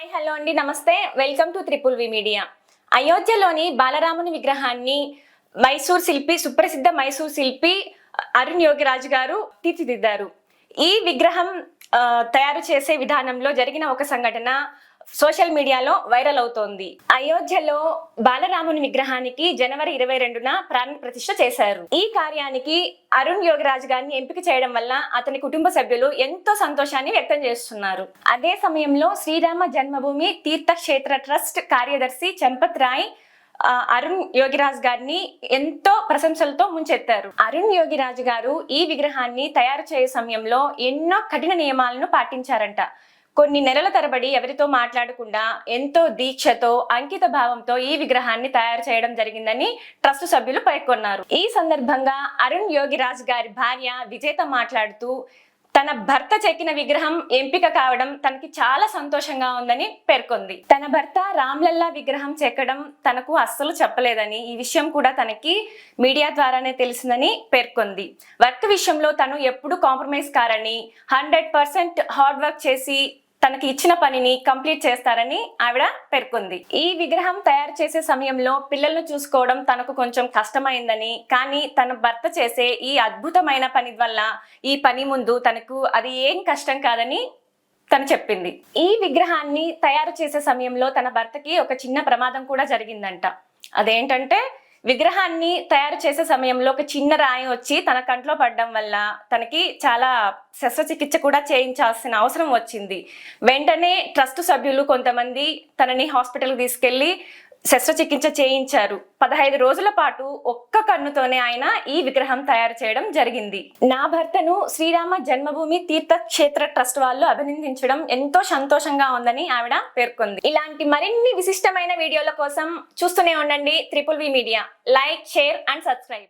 Hi hello అండి నమస్తే. Welcome to triple V media. అయోధ్యలోని బాలరాముని విగ్రహాన్ని మైసూర్ శిల్పి సుప్రసిద్ధ మైసూర్ శిల్పి అరుణ్ యోగిరాజు గారు తీర్చిదిద్దారు. ఈ విగ్రహం తయారు చేసే విధానంలో జరిగిన ఒక సంఘటన సోషల్ మీడియాలో వైరల్ అవుతోంది. అయోధ్యలో బాలరాముని విగ్రహానికి జనవరి ఇరవై రెండున ప్రాణ ప్రతిష్ఠ చేశారు. ఈ కార్యానికి అరుణ్ యోగిరాజ్ గారిని ఎంపిక చేయడం వల్ల అతని కుటుంబ సభ్యులు ఎంతో సంతోషాన్ని వ్యక్తం చేస్తున్నారు. అదే సమయంలో శ్రీరామ జన్మభూమి తీర్థక్షేత్ర ట్రస్ట్ కార్యదర్శి చంపత్ రాయ్ అరుణ్ యోగిరాజ్ గారిని ఎంతో ప్రశంసలతో ముంచెత్తారు. అరుణ్ యోగిరాజు గారు ఈ విగ్రహాన్ని తయారు చేయే సమయంలో ఎన్నో కఠిన నియమాలను పాటించారంట. కొన్ని నెలల తరబడి ఎవరితో మాట్లాడకుండా ఎంతో దీక్షతో అంకిత భావంతో ఈ విగ్రహాన్ని తయారు చేయడం జరిగిందని ట్రస్ట్ సభ్యులు పేర్కొన్నారు. ఈ సందర్భంగా అరుణ్ యోగిరాజ్ గారి భార్య విజేత మాట్లాడుతూ తన భర్త చెక్కిన విగ్రహం ఎంపిక కావడం తనకి చాలా సంతోషంగా ఉందని పేర్కొంది. తన భర్త రామ్లల్లా విగ్రహం చెక్కడం తనకు అస్సలు చెప్పలేదని ఈ విషయం కూడా తనకి మీడియా ద్వారానే తెలిసిందని పేర్కొంది. వర్క్ విషయంలో తను ఎప్పుడు కాంప్రమైజ్ కారని హండ్రెడ్ పర్సెంట్ హార్డ్ వర్క్ చేసి తనకి ఇచ్చిన పనిని కంప్లీట్ చేస్తారని ఆవిడ పేర్కొంది. ఈ విగ్రహం తయారు చేసే సమయంలో పిల్లలను చూసుకోవడం తనకు కొంచెం కష్టమైందని కానీ తన భర్త చేసే ఈ అద్భుతమైన పని వల్ల ఈ పని ముందు తనకు అది ఏం కష్టం కాదని తను చెప్పింది. ఈ విగ్రహాన్ని తయారు చేసే సమయంలో తన భర్తకి ఒక చిన్న ప్రమాదం కూడా జరిగిందంట. అదేంటంటే విగ్రహాన్ని తయారు చేసే సమయంలో ఒక చిన్న రాయి వచ్చి తన కంట్లో పడడం వల్ల తనకి చాలా శస్త్రచికిత్స కూడా చేయించాల్సిన అవసరం వచ్చింది. వెంటనే ట్రస్ట్ సభ్యులు కొంతమంది తనని హాస్పిటల్కి తీసుకెళ్ళి శస్త్రచికిత్స చేయించారు. పదహైదు రోజుల పాటు ఒక్క కన్నుతోనే ఆయన ఈ విగ్రహం తయారు చేయడం జరిగింది. నా భర్తను శ్రీరామ జన్మభూమి తీర్థక్షేత్ర ట్రస్ట్ వాళ్ళు అభినందించడం ఎంతో సంతోషంగా ఉందని ఆవిడ పేర్కొంది. ఇలాంటి మరిన్ని విశిష్టమైన వీడియోల కోసం చూస్తూనే ఉండండి triple V media. Like share and subscribe.